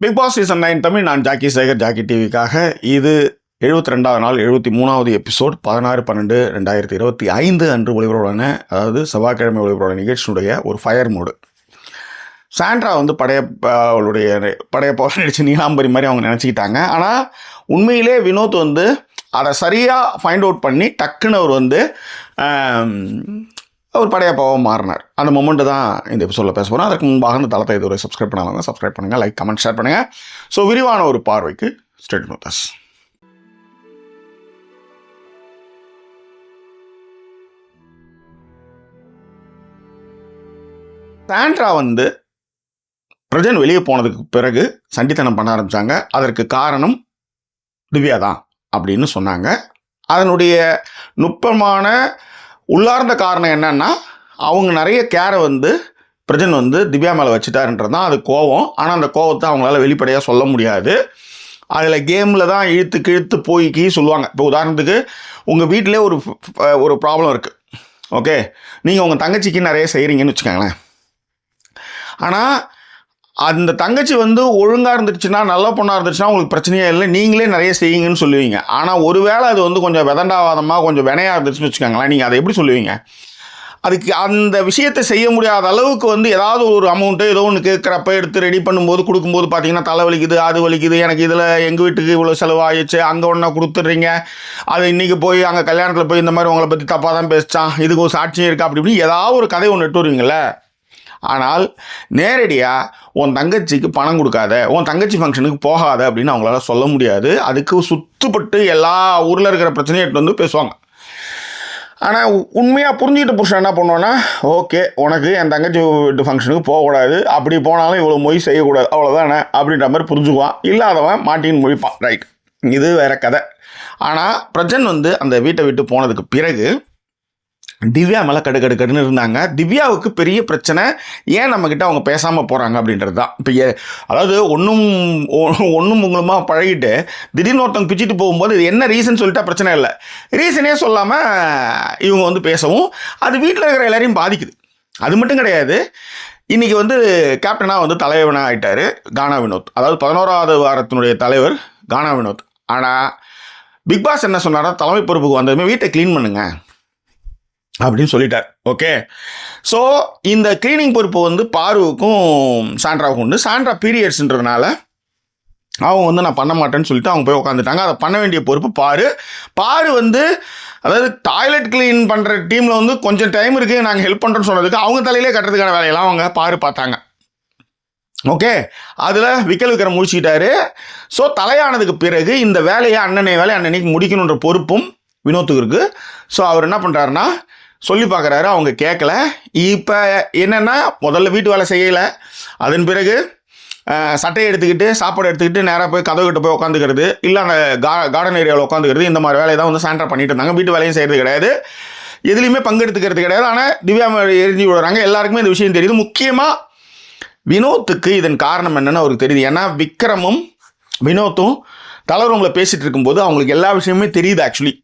Bigg Boss season nine Tamil நான் Jackie Sekar Jackie டிவிக்காக இது எழுபத்தி ரெண்டாவது நாள் எழுபத்தி மூணாவது எபிசோட் பதினாறு பன்னெண்டு ரெண்டாயிரத்தி இருபத்தி ஐந்து அன்று ஒளிபரப்பான அதாவது செவ்வாய்க்கிழமை ஒளிபரப்பான நிகழ்ச்சியினுடைய ஒரு ஃபயர் மோடு சாண்ட்ரா வந்து படைய அவளுடைய படையப்பாவை நடிச்சு நீலாம்பரி மாதிரி அவங்க நினச்சிக்கிட்டாங்க. ஆனால் உண்மையிலே வினோத் வந்து அதை சரியாக ஃபைண்ட் அவுட் பண்ணி டக்குன்னு அவர் வந்து அவர் படையப்பாவாக மாறினார். அந்த மொமெண்ட்டு தான் இந்த எபிசோடில் பேச போகிறோம் அதற்கு முன்பாக இந்த தளத்தை இதுவரை சப்ஸ்கிரைப் பண்ணாலும் சப்ஸ்கிரைப் பண்ணுங்கள் லைக் கமெண்ட் ஷேர் பண்ணுங்கள் ஸோ விரிவான ஒரு பார்வைக்கு ஸ்டேட் நோட்டஸ் சாண்ட்ரா வந்து பிரஜன் வெளியே போனதுக்கு பிறகு சண்டித்தனம் பண்ண ஆரம்பித்தாங்க அதற்கு காரணம் திவ்யா தான் அப்படின்னு சொன்னாங்க. அதனுடைய நுட்பமான உள்ளார்ந்த காரணம் என்னன்னா அவங்க நிறைய கேரை வந்து பிரஜன் வந்து திவ்யா மேலே வச்சுட்டாருன்றது தான் அது கோவம். ஆனால் அந்த கோவத்தை அவங்களால வெளிப்படையாக சொல்ல முடியாது. அதில் கேமில் தான் இழுத்து கிழுத்து போய் கீ சொல்லுவாங்க. இப்போ உதாரணத்துக்கு உங்கள் வீட்டிலே ஒரு ஒரு ப்ராப்ளம் இருக்குது ஓகே நீங்கள் உங்கள் தங்கச்சிக்கு நிறைய செய்கிறீங்கன்னு வச்சுக்கோங்களேன். ஆனால் அந்த தங்கச்சி வந்து ஒழுங்காக இருந்துச்சுன்னா நல்ல பொண்ணாக இருந்துச்சுன்னா உங்களுக்கு பிரச்சனையே இல்லை. நீங்களே நிறைய செய்யுங்கன்னு சொல்லுவீங்க. ஆனால் ஒருவேளை அது வந்து கொஞ்சம் விதண்டாவாதமாக கொஞ்சம் வினையாக இருந்துச்சுன்னு வச்சுக்கோங்களேன். நீங்கள் அதை எப்படி சொல்லுவீங்க? அதுக்கு அந்த விஷயத்தை செய்ய முடியாத அளவுக்கு வந்து ஏதாவது ஒரு அமௌண்ட்டு ஏதோ ஒன்று கேட்குறப்ப எடுத்து ரெடி பண்ணும்போது கொடுக்கும்போது பார்த்தீங்கன்னா தலை வலிக்குது அது வலிக்குது எனக்கு இதில் எங்கள் வீட்டுக்கு இவ்வளோ செலவாகிடுச்சு அங்கே ஒன்றா கொடுத்துட்றீங்க. அது இன்றைக்கி போய் அங்கே கல்யாணத்தில் போய் இந்த மாதிரி உங்களை பற்றி தப்பாக தான் பேசிச்சான் இதுக்கு ஒரு சாட்சியம் இருக்கா அப்படி இப்படி ஏதாவது ஒரு கதை ஒன்று எட்டு வருவீங்களே ஆனால் நேரடியாக உன் தங்கச்சிக்கு பணம் கொடுக்காத உன் தங்கச்சி ஃபங்க்ஷனுக்கு போகாத அப்படின்னு அவங்களால சொல்ல முடியாது. அதுக்கு சுத்துப்பட்டு எல்லா ஊரில் இருக்கிற பிரச்சனையும் எடுத்து வந்து பேசுவாங்க. ஆனால் உண்மையாக புரிஞ்சுக்கிட்ட புருஷன் என்ன பண்ணுவோன்னா ஓகே உனக்கு என் தங்கச்சி வீட்டு ஃபங்க்ஷனுக்கு போகக்கூடாது. அப்படி போனாலும் இவ்வளோ மொய் செய்யக்கூடாது. அவ்வளோதானே அப்படின்ற மாதிரி புரிஞ்சுக்குவான். இல்லாதவன் மாட்டின்னு மொழிப்பான். ரைட் இது வேற கதை. ஆனால் பிரஜன் வந்து அந்த வீட்டை விட்டு போனதுக்கு பிறகு திவ்யா மேலே கடு கடு கடுன்னு இருந்தாங்க. திவ்யாவுக்கு பெரிய பிரச்சனை ஏன் நம்மக்கிட்ட அவங்க பேசாமல் போகிறாங்க அப்படின்றது தான் இப்போ ஏ அதாவது ஒன்றும் ஒன்றும் உங்களுமா பழகிட்டு திடீர்னு ஒருத்தவங்க பிச்சுட்டு போகும்போது இது என்ன ரீசன் சொல்லிட்டா பிரச்சனை இல்லை. ரீசனே சொல்லாமல் இவங்க வந்து பேசவும் அது வீட்டில் இருக்கிற எல்லாரையும் பாதிக்குது. அது மட்டும் கிடையாது. இன்றைக்கி வந்து கேப்டனாக வந்து தலைவனாக ஆகிட்டார் கானா வினோத். அதாவது பதினோராவது வாரத்தினுடைய தலைவர் கானா வினோத். ஆனால் பிக் பாஸ் என்ன சொன்னாரோ தலைமை பொறுப்புக்கு வந்ததுமே வீட்டை க்ளீன் பண்ணுங்கள் அப்படின்னு சொல்லிட்டார். ஓகே ஸோ இந்த க்ளீனிங் பொறுப்பு வந்து பார்வுக்கும் சாண்ட்ராவுக்கும் உண்டு. சாண்ட்ரா பீரியட்ஸ்ன்றதுனால அவங்க வந்து நான் பண்ண மாட்டேன்னு சொல்லிட்டு அவங்க போய் உட்காந்துட்டாங்க அதை பண்ண வேண்டிய பொறுப்பு பாரு. பாரு வந்து அதாவது டாய்லெட் க்ளீன் பண்ணுற டீமில் வந்து கொஞ்சம் டைம் இருக்குது நாங்கள் ஹெல்ப் பண்ணுறோன்னு சொன்னதுக்கு அவங்க தலையிலே கட்டுறதுக்கான வேலையெல்லாம் அவங்க பாரு பார்த்தாங்க. ஓகே அதில் விக்கல் விக்ரம் முடிச்சுக்கிட்டாரு. ஸோ தலையானதுக்கு பிறகு இந்த வேலையை அண்ணனை வேலையை அண்ணனைக்கு முடிக்கணுன்ற பொறுப்பும் வினோத்துக்கு இருக்குது ஸோ அவர் என்ன பண்ணுறாருன்னா சொல்லி பார்க்குறாரு அவங்க கேட்கல இப்போ என்னென்னா முதல்ல வீட்டு வேலை செய்யலை. அதன் பிறகு சட்டையை எடுத்துக்கிட்டு சாப்பாடு எடுத்துக்கிட்டு நேராக போய் கதவு கிட்ட போய் உட்காந்துக்கிறது இல்லை அந்த கா கார்டன் ஏரியாவில் உட்காந்துக்கிறது இந்த மாதிரி வேலையை தான் வந்து சாண்டா பண்ணிட்டு இருந்தாங்க. வீட்டு வேலையும் செய்கிறது கிடையாது. எதுலேயுமே பங்கெடுத்துக்கிறது கிடையாது. ஆனால் திவ்யா எரிஞ்சு விடுறாங்க. எல்லாருக்குமே இந்த விஷயம் தெரியுது. முக்கியமாக வினோத்துக்கு இதன் காரணம் என்னென்னு அவருக்கு தெரியுது. ஏன்னா விக்ரமும் வினோத்தும் தலைவர் ரூமில் பேசிகிட்டு இருக்கும்போது அவங்களுக்கு எல்லா விஷயமுமே தெரியுது ஆக்சுவலி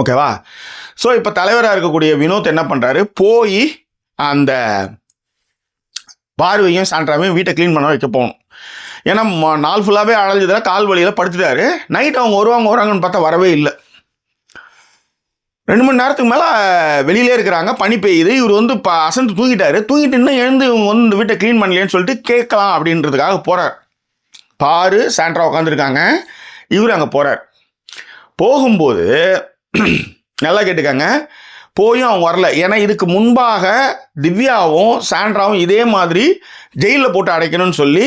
ஓகேவா ஸோ இப்போ தலைவராக இருக்கக்கூடிய வினோத் என்ன பண்ணுறாரு போய் அந்த பார்வையும் சாண்ட்ராவையும் வீட்டை க்ளீன் பண்ண வைக்க போகணும். ஏன்னா நாள் ஃபுல்லாகவே அழைஞ்சதில் கால் வழியில் படுத்துட்டாரு. நைட் அவங்க வருவாங்க வருவாங்கன்னு பார்த்தா வரவே இல்லை. ரெண்டு மணி நேரத்துக்கு மேலே வெளியிலே இருக்கிறாங்க பனி பெய்யுது. இவர் வந்து இப்போ அசந்து தூங்கிட்டாரு. தூங்கிட்டு இன்னும் எழுந்து இவங்க வந்து இந்த வீட்டை க்ளீன் பண்ணலையேன்னு சொல்லிட்டு கேட்கலாம் அப்படின்றதுக்காக போகிறார் பாரு சாண்ட்ரா உட்காந்துருக்காங்க இவர் அங்கே போகிறார் போகும்போது நல்லா கேட்டுக்கங்க. போயும் அவங்க வரல. ஏன்னா இதுக்கு முன்பாக திவ்யாவும் சாண்ட்ராவும் இதே மாதிரி ஜெயிலில் போட்டு அடைக்கணும்னு சொல்லி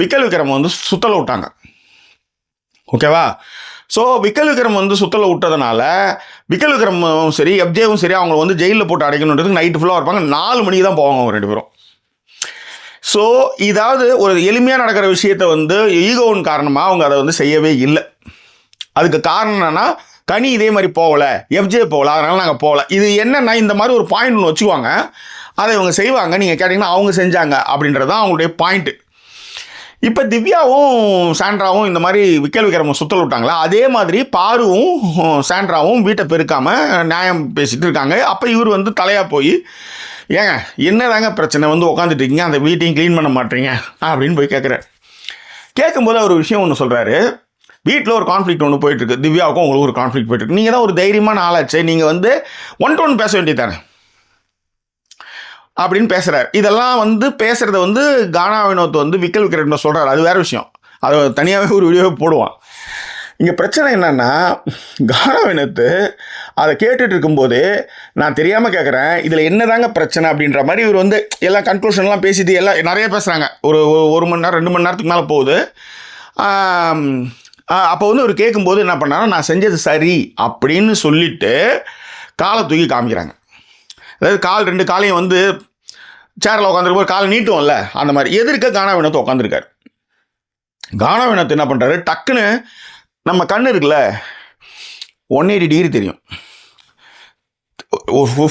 விக்கல் விக்ரம் வந்து சுத்தல விட்டாங்க. ஓகேவா? ஸோ விக்கல் விக்ரம் வந்து சுத்தல விட்டதுனால விக்கல் விக்ரமும் சரி எப்ஜேவும் சரி அவங்கள வந்து ஜெயிலில் போட்டு அடைக்கணுன்றதுக்கு நைட்டு ஃபுல்லாக இருப்பாங்க. நாலு மணிக்கு தான் போவாங்க அவங்க ரெண்டு பேரும். ஸோ இதாவது ஒரு எளிமையாக நடக்கிற விஷயத்த வந்து ஈகோவின் காரணமாக அவங்க அதை வந்து செய்யவே இல்லை. அதுக்கு காரணம் என்னன்னா கனி இதே மாதிரி போகல எஃப்ஜே போகல அதனால நாங்கள் போகல. இது என்னென்னா இந்த மாதிரி ஒரு பாயிண்ட் ஒன்று வச்சுக்குவாங்க. அதை இவங்க செய்வாங்க. நீங்கள் கேட்டிங்கன்னா அவங்க செஞ்சாங்க அப்படின்றது தான் அவங்களுடைய பாயிண்ட்டு இப்போ திவ்யாவும் சாண்ட்ராவும் இந்த மாதிரி விக்கல் விக்ரம சுத்தல் விட்டாங்களா? அதே மாதிரி பாருவும் சாண்ட்ராவும் வீட்டை பெருக்காமல் நியாயம் பேசிகிட்டு இருக்காங்க. அப்போ இவர் வந்து தலையாக போய் ஏங்க என்னதாங்க பிரச்சனை? வந்து உட்காந்துட்டு இருக்கீங்க. அந்த வீட்டையும் க்ளீன் பண்ண மாட்டீங்க. அப்படின்னு போய் கேட்குறாரு கேட்கும்போது அவர் விஷயம் ஒன்று சொல்கிறாரு வீட்டில் ஒரு கான்ஃப்ளிக் ஒன்று போயிட்டுருக்கு. திவ்யாவுக்கும் உங்களுக்கு ஒரு கான்ஃப்ளிக் போயிட்டுருக்கு. நீங்கள் தான் ஒரு தைரியமான ஆளாச்சு நீங்கள் வந்து ஒன் டு ஒன் பேச வேண்டியதானே அப்படின்னு பேசுகிறார் இதெல்லாம் வந்து பேசுகிறத வந்து கானா வினோத் வந்து விக்கல் விக்ரன் சொல்கிறார் அது வேறு விஷயம். அதை தனியாகவே ஒரு வீடியோவே போடுவான். இங்கே பிரச்சனை என்னென்னா கானா வினோத்து அதை கேட்டுட்டு இருக்கும்போது நான் தெரியாமல் கேட்குறேன் இதில் என்னதாங்க பிரச்சனை அப்படின்ற மாதிரி இவர் வந்து எல்லா கன்க்ளூஷன்லாம் பேசிட்டு எல்லாம் நிறைய பேசுகிறாங்க ஒரு ஒரு- ஒரு மணி நேரம் ரெண்டு மணி நேரத்துக்கு மேலே போகுது. அப்போ வந்து அவர் கேட்கும்போது என்ன பண்ணாரா நான் செஞ்சது சரி அப்படின்னு சொல்லிட்டு காலை தூக்கி காமிக்கிறாங்க. அதாவது கால் ரெண்டு காலையும் வந்து சேரில் உட்காந்துருக்கும் காலை நீட்டுவோம்ல அந்த மாதிரி. எதிர்க்க கானா வினத்தை உட்காந்துருக்காரு. கானா வினத்து என்ன பண்ணுறாரு டக்குன்னு நம்ம கண் இருக்குல்ல ஒன் எயிட்டி டிகிரி தெரியும்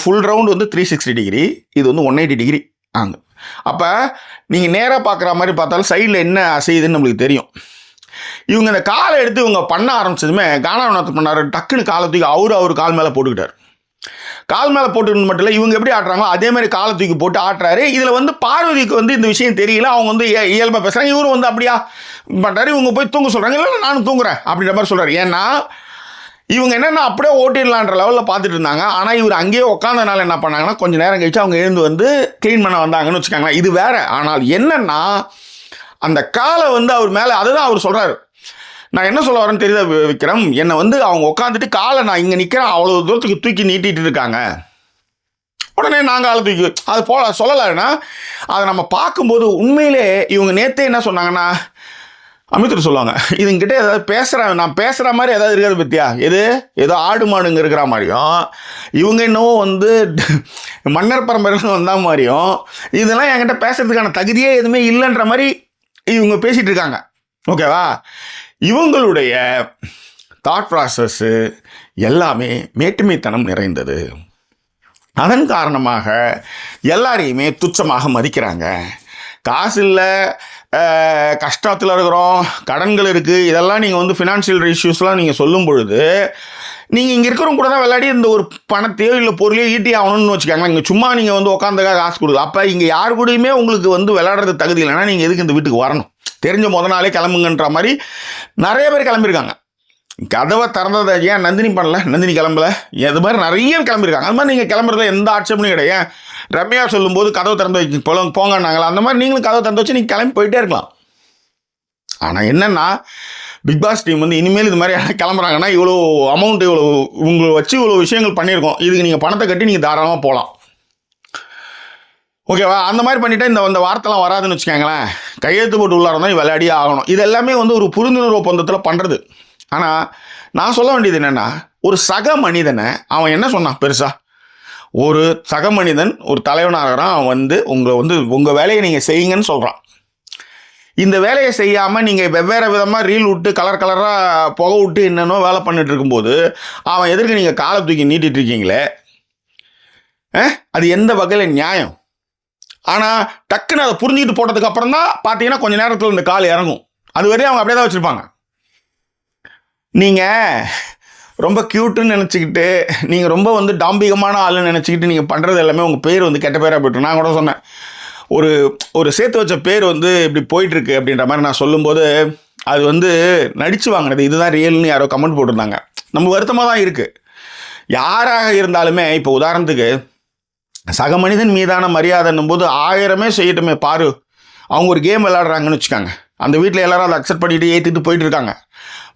ஃபுல் ரவுண்ட் வந்து த்ரீ சிக்ஸ்டி டிகிரி இது வந்து ஒன் எயிட்டி டிகிரி ஆங்க அப்போ நீங்கள் நேராக பார்க்குற மாதிரி பார்த்தாலும் சைடில் என்ன அசையுதுன்னு நம்மளுக்கு தெரியும். இவங்க இந்த காலை எடுத்து இவங்க பண்ண ஆரம்பிச்சதுமே கானா பண்ணார் பண்ணாரு டக்குன்னு காலை தூக்கி அவரு அவர் கால் மேலே போட்டுக்கிட்டார். கால் மேலே போட்டுக்கணும் மட்டும் இல்லை இவங்க எப்படி ஆடுறாங்களோ அதே மாதிரி காலை தூக்கி போட்டு ஆட்டுறாரு. இதில் வந்து பார்வதிக்கு வந்து இந்த விஷயம் தெரியல அவங்க வந்து இயல்பாக பேசுகிறாங்க இவரும் வந்து அப்படியா பண்ணுறாரு இவங்க போய் தூங்க சொல்கிறாங்க இல்லை நானும் தூங்குறேன் அப்படின்ற மாதிரி சொல்கிறாரு ஏன்னா இவங்க என்னென்ன அப்படியே ஓட்டிடலான்ற லெவலில் பார்த்துட்டு இருந்தாங்க. ஆனால் இவர் அங்கேயே உட்காந்தனால என்ன பண்ணாங்கன்னா கொஞ்சம் நேரம் கழிச்சு அவங்க எழுந்து வந்து க்ளீன் பண்ண வந்தாங்கன்னு வச்சுக்கோங்களேன். இது வேற. ஆனால் என்னென்னா அந்த காலை வந்து அவர் மேலே அதுதான் அவர் சொல்கிறாரு நான் என்ன சொல்ல வரேன்னு தெரியுதா விக்ரம்? என்னை வந்து அவங்க உட்காந்துட்டு காலை நான் இங்கே நிற்கிறேன் அவ்வளோ தூரத்துக்கு தூக்கி நீட்டிட்டு இருக்காங்க. உடனே நாங்கள் ஆளை தூக்கி அது போல சொல்லலைன்னா அதை நம்ம பார்க்கும்போது உண்மையிலே இவங்க நேத்தே என்ன சொன்னாங்கன்னா அமித்ரு சொல்லுவாங்க இதுங்கிட்ட ஏதாவது பேசுகிறேன் நான் பேசுகிற மாதிரி ஏதாவது இருக்காது பத்தியா? எது? ஏதோ ஆடு மாடுங்க இருக்கிற மாதிரியும் இவங்க என்னவோ வந்து மன்னர் பரம்பரையில் வந்த மாதிரியும் இதெல்லாம் என்கிட்ட பேசுறதுக்கான தகுதியே எதுவுமே இல்லைன்ற மாதிரி இவங்க பேசிகிட்டு இருக்காங்க. ஓகேவா? இவங்களுடைய தாட் ப்ராசஸ்ஸு எல்லாமே மேட்டுமைத்தனம் நிறைந்தது. அதன் காரணமாக எல்லாரையுமே துச்சமாக மதிக்கிறாங்க. காசு இல்லை கஷ்டத்தில் இருக்கிறோம் கடன்கள் இருக்குது இதெல்லாம் நீங்கள் வந்து ஃபினான்ஷியல் இஷ்யூஸ்லாம் நீங்கள் சொல்லும் பொழுது நீங்கள் இங்கே இருக்கிறவங்க கூட தான் விளையாடி இந்த ஒரு பணத்தையோ இல்லை பொருளையோ ஈட்டி ஆகணும்னு வச்சுக்கோங்களேன். இங்கே சும்மா நீங்கள் வந்து உட்காந்துக்காக காசு கொடுக்குது அப்போ இங்கே யார் கூடயுமே உங்களுக்கு வந்து விளையாடுறது தகுதி இல்லைன்னா நீங்கள் எதுக்கு இந்த வீட்டுக்கு வரணும்? தெரிஞ்ச முத நாளே கிளம்புங்கன்ற மாதிரி நிறைய பேர் கிளம்பியிருக்காங்க. கதவை திறந்ததை ஏன் நந்தினி பண்ணல? நந்தினி கிளம்பல. இது மாதிரி நிறைய கிளம்பியிருக்காங்க. அது மாதிரி நீங்கள் கிளம்புறதுல எந்த ஆட்சேபனையும் கிடையாது. ரம்யா சொல்லும்போது கதவை திறந்து வைக்க போல போங்கன்னாங்களா? அந்த மாதிரி நீங்களும் கதவை திறந்து வச்சு நீங்கள் கிளம்பி போயிட்டே இருக்கலாம். ஆனால் என்னென்னா பிக் பாஸ் டீம் வந்து இனிமேல் இது மாதிரி யாராவது கிளம்புறாங்கன்னா இவ்வளோ அமௌண்ட் இவ்வளோ உங்களை வச்சு இவ்வளோ விஷயங்கள் பண்ணியிருக்கோம். இதுக்கு நீங்கள் பணத்தை கட்டி நீங்கள் தாராளமாக போகலாம் ஓகேவா அந்த மாதிரி பண்ணிட்டா இந்த இந்த வார்த்தைலாம் வராதுன்னு வச்சுக்கோங்களேன். கையெழுத்து போட்டு உள்ளார தான் விளையாடியே ஆகணும். இது எல்லாமே வந்து ஒரு புரிந்துணர்வு ஒப்பந்தத்தில் பண்ணுறது ஆனால் நான் சொல்ல வேண்டியது என்னென்னா ஒரு சக மனிதனை அவன் என்ன சொன்னான் பெருசாக ஒரு சக மனிதன் ஒரு தலைவனாகிறான் அவன் வந்து உங்களை வந்து உங்கள் வேலையை நீங்கள் செய்யுங்கன்னு சொல்கிறான் இந்த வேலையை செய்யாமல் நீங்கள் வெவ்வேறு விதமாக ரீல் விட்டு கலர் கலராக புகை விட்டு என்னென்னோ வேலை பண்ணிட்டு இருக்கும்போது அவன் எதிர்க்க நீங்கள் காலை தூக்கி நீட்டிட்டு இருக்கீங்களே? அது எந்த வகையில் நியாயம்? ஆனால் டக்குன்னு அதை புரிஞ்சுக்கிட்டு போட்டதுக்கு அப்புறம் தான் பார்த்தீங்கன்னா கொஞ்ச நேரத்தில் இந்த கால் இறங்கும். அது வரையும் அவங்க அப்படியே தான் வச்சுருப்பாங்க. நீங்கள் ரொம்ப க்யூட்டுன்னு நினச்சிக்கிட்டு நீங்கள் ரொம்ப வந்து டாம்பிகமான ஆளுன்னு நினச்சிக்கிட்டு நீங்கள் பண்ணுறது எல்லாமே உங்கள் பேர் வந்து கெட்ட பேராக போய்ட்டு நான் கூட சொன்னேன். ஒரு ஒரு சேர்த்து வச்ச பேர் வந்து இப்படி போயிட்டுருக்கு அப்படின்ற மாதிரி நான் சொல்லும்போது அது வந்து நடிச்சு வாங்கினது. இதுதான் ரியல்னு யாரோ கமெண்ட் போட்டிருந்தாங்க. நம்ம வருத்தமாக தான் இருக்குது யாராக இருந்தாலுமே இப்போ உதாரணத்துக்கு சக மனிதன் மீதான மரியாதைன்னும் போது ஆயிரமே செய்யட்டுமே பாரு. அவங்க ஒரு கேம் விளாடுறாங்கன்னு வச்சுக்காங்க. அந்த வீட்டில் எல்லாரும் அதை அக்செப்ட் பண்ணிட்டு ஏற்றிட்டு போயிட்டு இருக்காங்க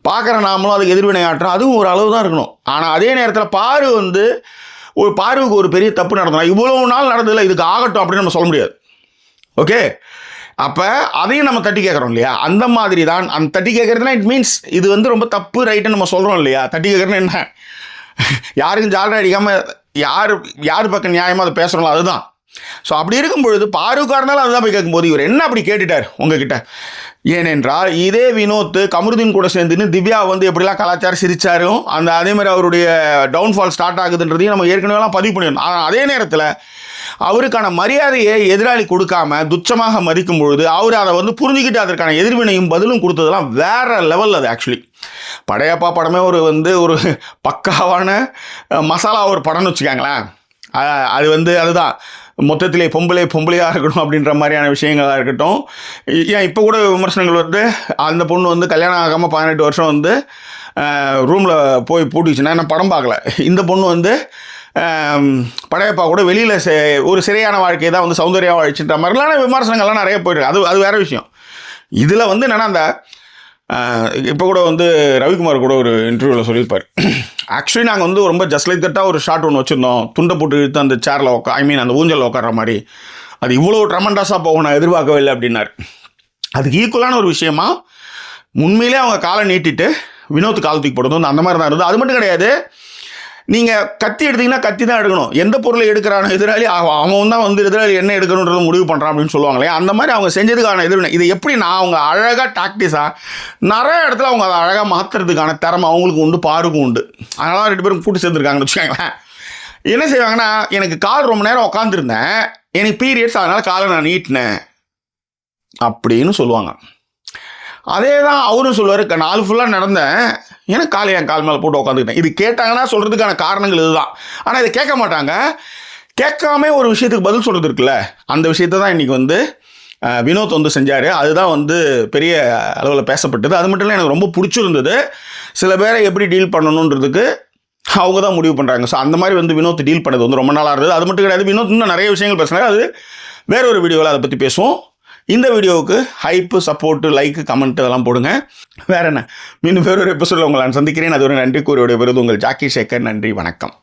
பார்க்குற நாமளும் அதுக்கு எதிர்வினை அதுவும் ஒரு அளவு தான் இருக்கணும். ஆனால் அதே நேரத்தில் பாரு வந்து ஒரு பாருவுக்கு ஒரு பெரிய தப்பு நடந்தோம் இவ்வளோ நாள் நடந்ததில்லை இதுக்கு ஆகட்டும் அப்படின்னு நம்ம சொல்ல முடியாது. ஓகே அப்போ அதையும் நம்ம தட்டி கேட்குறோம் இல்லையா? அந்த மாதிரி தான் அந்த தட்டி கேட்குறதுனா இட் மீன்ஸ் இது வந்து ரொம்ப தப்பு ரைட்டுன்னு நம்ம சொல்கிறோம் இல்லையா? தட்டி கேட்குறதுன்னு என்ன? யாருக்கும் ஜாலரை அடிக்காமல் யார் யார் பக்கம் நியாயமாக அதை பேசுகிறோம் அதுதான். ஸோ அப்படி இருக்கும் பொழுது பாருக்கா இருந்தாலும் அதுதான் போய் கேட்கும்போது இவர் என்ன அப்படி கேட்டுட்டார் உங்ககிட்ட? ஏனென்றால் இதே வினோத் கமருதீன் கூட சேர்ந்துன்னு திவ்யா வந்து எப்படிலாம் கலாச்சாரம் சிரிச்சாரும் அந்த அதே மாதிரி அவருடைய டவுன்ஃபால் ஸ்டார்ட் ஆகுதுன்றதையும் நம்ம ஏற்கனவேலாம் பதிவு பண்ணிடணும் ஆனால் அதே நேரத்தில் அவருக்கான மரியாதையை எதிராளி கொடுக்காம துச்சமாக மதிக்கும் பொழுது அவர் அதை வந்து புரிஞ்சுக்கிட்டு அதற்கான எதிர்வினையும் பதிலும் கொடுத்ததெல்லாம் வேற லெவல் அது ஆக்சுவலி படையப்பா படமே ஒரு வந்து ஒரு பக்காவான மசாலா ஒரு படம்னு வச்சுக்கோங்களேன். அது வந்து அதுதான். மொத்தத்திலே பொம்பளை பொம்பளையாக இருக்கணும் அப்படின்ற மாதிரியான விஷயங்களாக இருக்கட்டும். ஏன் இப்போ கூட விமர்சனங்கள் வந்து அந்த பொண்ணு வந்து கல்யாணம் ஆகாமல் பதினெட்டு வருஷம் வந்து ரூமில் போய் பூட்டிச்சுன்னா நான் படம் பார்க்கல. இந்த பொண்ணு வந்து படையப்பா கூட வெளியில் ஒரு சிறையான வாழ்க்கையை தான் வந்து சௌந்தர்யா வாழ்ச்சின்ற மாதிரிலாம் விமர்சனங்கள்லாம் நிறைய போயிருக்கு அது அது வேறு விஷயம். இதில் வந்து என்னென்னா அந்த இப்போ கூட வந்து ரவிக்குமார் கூட ஒரு இன்டர்வியூவில் சொல்லியிருப்பார். ஆக்சுவலி நாங்கள் வந்து ரொம்ப ஜஸ்ட் லைக் தட்டாக ஒரு ஷார்ட் ஒன்று வச்சுருந்தோம். துண்டை போட்டு இழுத்து அந்த சேரில் உட்கா ஐ மீன் அந்த ஊஞ்சலில் உட்கார்ற மாதிரி. அது இவ்வளோ ட்ரமண்டாஸாக போகும் நான் எதிர்பார்க்கவே இல்லை அப்படின்னார். அதுக்கு ஈக்குவலான ஒரு விஷயமா உண்மையிலே அவங்க காலை நீட்டிட்டு வினோத் கால் போடுறது அந்த மாதிரி தான் இருந்தது. அது மட்டும் கிடையாது நீங்கள் கத்தி எடுத்தீங்கன்னா கத்தி தான் எடுக்கணும். எந்த பொருளை எடுக்கிறானோ எதிராளி அவ- அவன் தான் வந்து எதிராளி என்ன எடுக்கணுன்றத முடிவு பண்ணுறான் அப்படின்னு சொல்லுவாங்களே அந்த மாதிரி அவங்க செஞ்சதுக்கான எதிர்வினை. இது எப்படி நான் அவங்க அழகாக டாக்டிஸாக நிறைய இடத்துல அவங்க அதை அழகாக மாற்றுறதுக்கான திறமை அவங்களுக்கு உண்டு பாருக்கும் உண்டு. அதனால ரெண்டு பேரும் கூட்டு சேர்ந்துருக்காங்கன்னு வச்சுக்கோங்களேன். என்ன செய்வாங்கன்னா எனக்கு கால் ரொம்ப நேரம் உட்காந்துருந்தேன் எனக்கு பீரியட்ஸ் அதனால் காலை நான் நீட்டினேன். அப்படின்னு சொல்லுவாங்க. அதே தான் அவரும் சொல்லுவார். நாலு ஃபுல்லாக நடந்தேன். எனக்கு காலை என் கால் மேலே போட்டு உட்காந்துக்கிட்டேன் இது கேட்டாங்கன்னா சொல்கிறதுக்கான காரணங்கள் இதுதான். ஆனால் இதை கேட்க மாட்டாங்க. கேட்காம ஒரு விஷயத்துக்கு பதில் சொல்கிறது இருக்குல்ல? அந்த விஷயத்தை தான் இன்றைக்கி வந்து வினோத் வந்து செஞ்சார். அதுதான் வந்து பெரிய அளவில் பேசப்பட்டது. அது மட்டும் இல்லை எனக்கு ரொம்ப பிடிச்சிருந்தது. சில பேரை எப்படி டீல் பண்ணணுன்றதுக்கு அவங்க தான் முடிவு பண்ணுறாங்க ஸோ அந்த மாதிரி வந்து வினோத் டீல் பண்ணது வந்து ரொம்ப நாளாக இருந்தது. அது மட்டும் கிடையாது வினோத் இன்னும் நிறைய விஷயங்கள் பேசுனாங்க அது வேற ஒரு வீடியோவில் அதை பற்றி பேசுவோம். இந்த வீடியோவுக்கு ஹைப்பு சப்போர்ட்டு லைக்கு கமெண்ட் இதெல்லாம் போடுங்க. வேற என்ன? மீண்டும் வேறொரு எபிசோடில் உங்களை நான் சந்திக்கிறேன். அது ஒரு நன்றி. கூறியுடைய விருது உங்கள் ஜாக்கி சேகர். நன்றி. வணக்கம்.